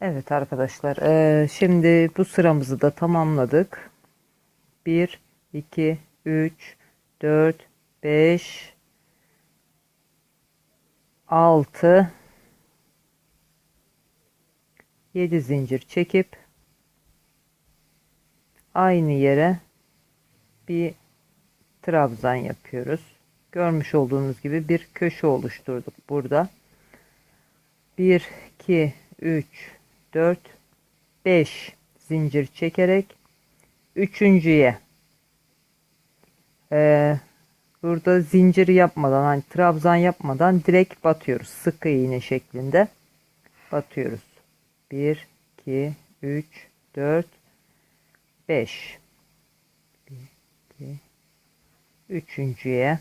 Evet arkadaşlar, eee, şimdi bu sıramızı da tamamladık. 1, 2, 3, 4, 5, 6, 7 zincir çekip aynı yere bir trabzan yapıyoruz. Görmüş olduğunuz gibi bir köşe oluşturduk burada. 1, 2, 3, 4, 5 zincir çekerek üçüncüye eee, burada zincir yapmadan hani trabzan yapmadan direkt batıyoruz. Sık iğne şeklinde batıyoruz. 1, 2, 3, 4, 5 1, 2, üçüncüye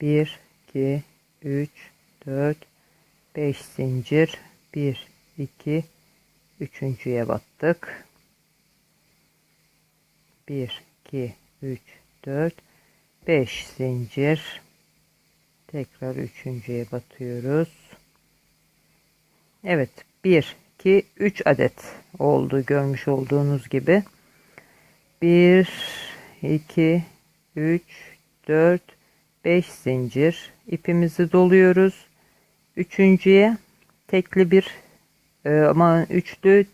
bir, iki, üç, dört, beş zincir, bir, iki, üçüncüye battık. Bir, iki, üç, dört, beş zincir. Tekrar üçüncüye batıyoruz. Evet, bir, iki, üç adet oldu görmüş olduğunuz gibi. Bir, iki, üç, dört, 5 zincir ipimizi doluyoruz. Üçüncüye tekli bir e, ama üçlü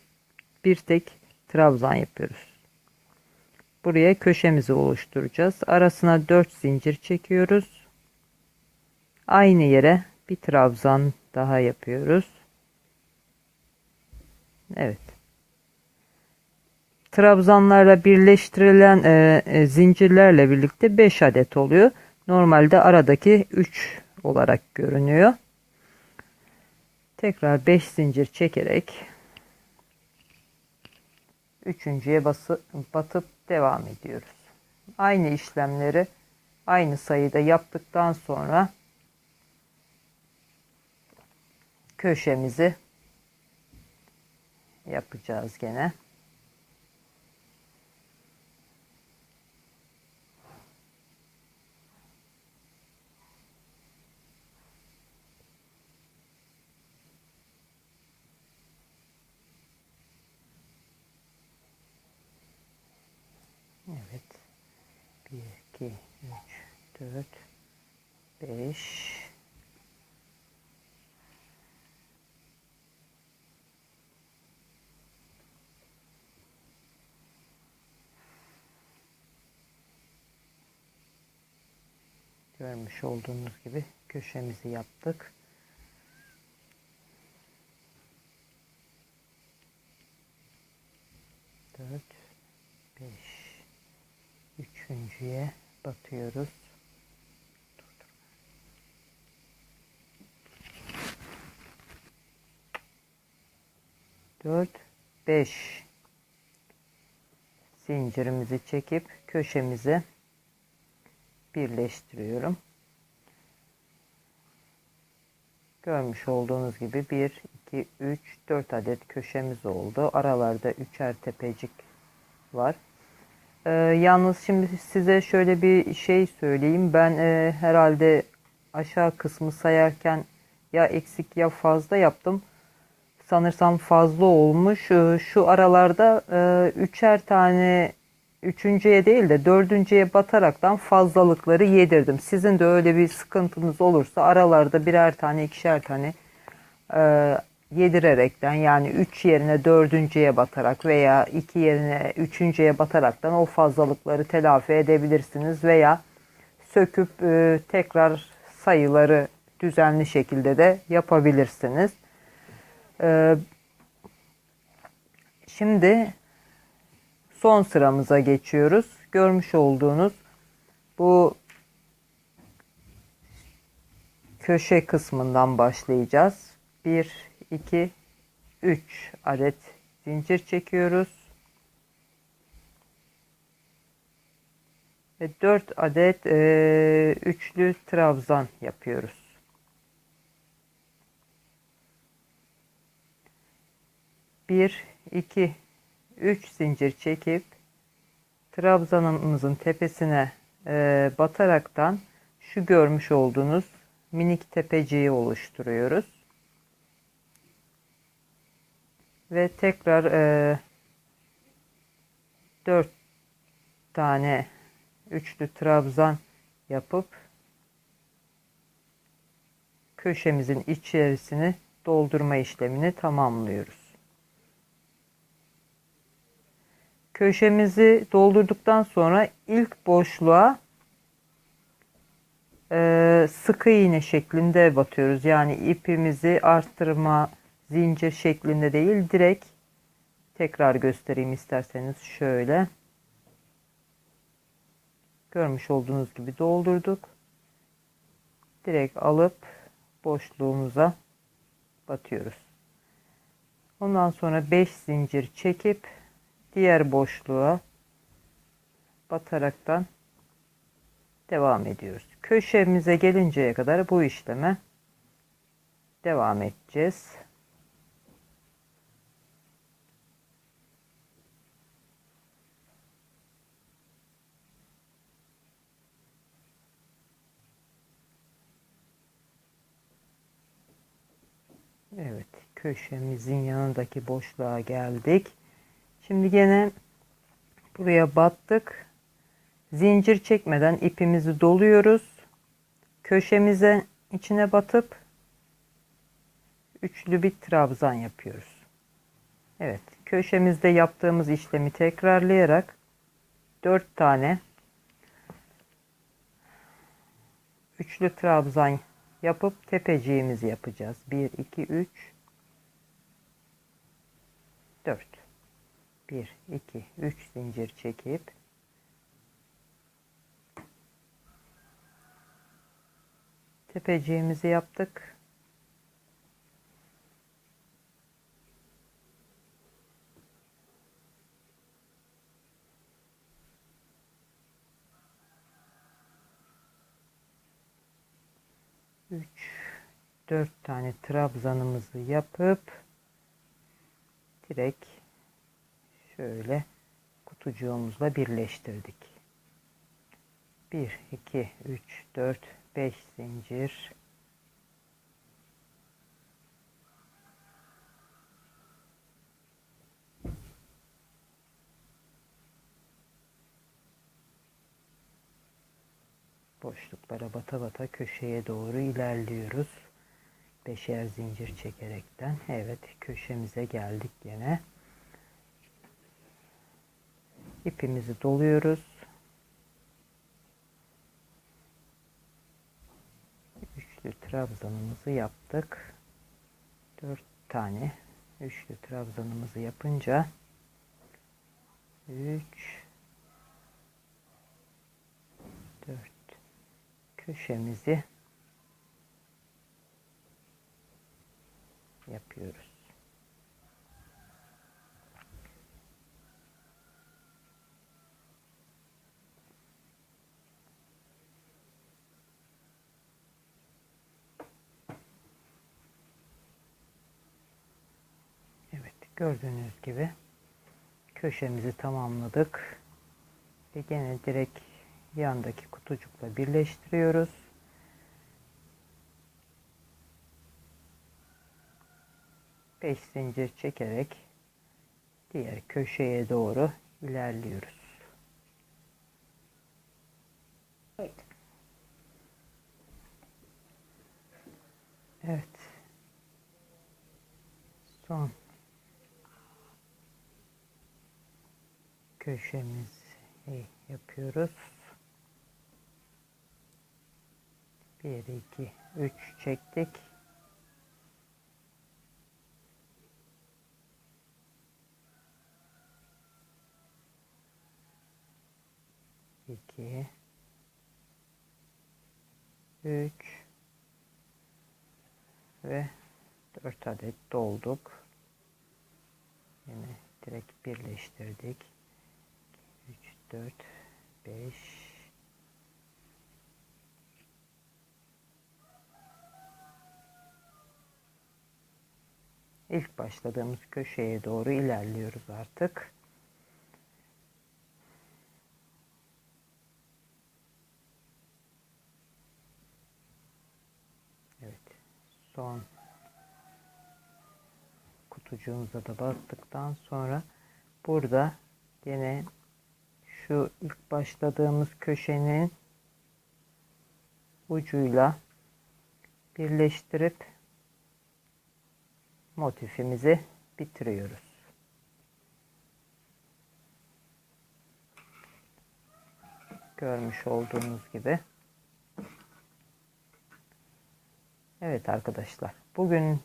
bir tek trabzan yapıyoruz. Buraya köşemizi oluşturacağız. Arasına 4 zincir çekiyoruz. Aynı yere bir trabzan daha yapıyoruz. Evet. Trabzanlarla birleştirilen e, e, zincirlerle birlikte 5 adet oluyor. Normalde aradaki 3 olarak görünüyor. Tekrar 5 zincir çekerek üçüncüye bası, batıp devam ediyoruz. Aynı işlemleri aynı sayıda yaptıktan sonra köşemizi yapacağız gene. Evet. 1, 2, 3, 4, 5. Görmüş olduğunuz gibi köşemizi yaptık. Dört, beş, üçüncüye batıyoruz. Dört, beş zincirimizi çekip köşemizi birleştiriyorum. Görmüş olduğunuz gibi 1, 2, 3, 4 adet köşemiz oldu. Aralarda üçer tepecik var. Ee, yalnız şimdi size şöyle bir şey söyleyeyim. Ben e, herhalde aşağı kısmı sayarken ya eksik ya fazla yaptım. Sanırsam fazla olmuş. Ee, şu aralarda e, üçer tane üçüncüye değil de dördüncüye bataraktan fazlalıkları yedirdim. Sizin de öyle bir sıkıntınız olursa aralarda birer tane ikişer tane e, yedirerekten yani 3 yerine dördüncüye batarak veya 2 yerine üçüncüye bataraktan o fazlalıkları telafi edebilirsiniz veya söküp e, tekrar sayıları düzenli şekilde de yapabilirsiniz. E, şimdi son sıramıza geçiyoruz. Görmüş olduğunuz bu köşe kısmından başlayacağız. 1 2 3 adet zincir çekiyoruz. Ve 4 adet e, üçlü trabzan yapıyoruz. Bir, iki, 3 zincir çekip trabzanımızın tepesine e, bataraktan şu görmüş olduğunuz minik tepeciği oluşturuyoruz. Ve tekrar e, 4 tane üçlü trabzan yapıp köşemizin içerisini doldurma işlemini tamamlıyoruz. Köşemizi doldurduktan sonra ilk boşluğa e, sıkı iğne şeklinde batıyoruz. Yani ipimizi arttırma zincir şeklinde değil direkt tekrar göstereyim isterseniz şöyle görmüş olduğunuz gibi doldurduk. Direkt alıp boşluğumuza batıyoruz. Ondan sonra 5 zincir çekip diğer boşluğa bataraktan devam ediyoruz. Köşemize gelinceye kadar bu işleme devam edeceğiz. Evet, köşemizin yanındaki boşluğa geldik. Şimdi gene buraya battık. Zincir çekmeden ipimizi doluyoruz. Köşemize içine batıp üçlü bir trabzan yapıyoruz. Evet, köşemizde yaptığımız işlemi tekrarlayarak 4 tane üçlü trabzan yapıp tepeciğimizi yapacağız. 1 2 3 4 1 2 3 zincir çekip tepeciğimizi yaptık. Üç, dört tane trabzanımızı yapıp direkt şöyle kutucuğumuzla birleştirdik. 1 2 3 4 5 zincir boşluklara bata bata köşeye doğru ilerliyoruz. Beşer zincir çekerekten. Evet köşemize geldik yine. İpimizi doluyoruz. Üçlü trabzanımızı yaptık. Dört tane üçlü trabzanımızı yapınca üç dört köşemizi yapıyoruz. Evet gördüğünüz gibi köşemizi tamamladık. Ve gene direkt yandaki kutucukla birleştiriyoruz. Beş zincir çekerek diğer köşeye doğru ilerliyoruz. Evet. Evet. Son köşemizi yapıyoruz. 1 2 3 çektik. İki, üç ve dört adet dolduk. Yine direkt birleştirdik. 3, 4, 5, ilk başladığımız köşeye doğru ilerliyoruz artık. Evet. Son kutucuğumuza da bastıktan sonra burada yine şu ilk başladığımız köşenin ucuyla birleştirip motifimizi bitiriyoruz. Görmüş olduğunuz gibi. Evet arkadaşlar. Bugün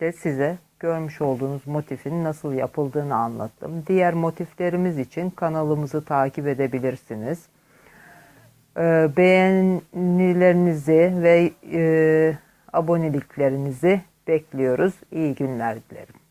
de size görmüş olduğunuz motifin nasıl yapıldığını anlattım. Diğer motiflerimiz için kanalımızı takip edebilirsiniz. Ee, beğenilerinizi ve e, aboneliklerinizi bekliyoruz. İyi günler dilerim.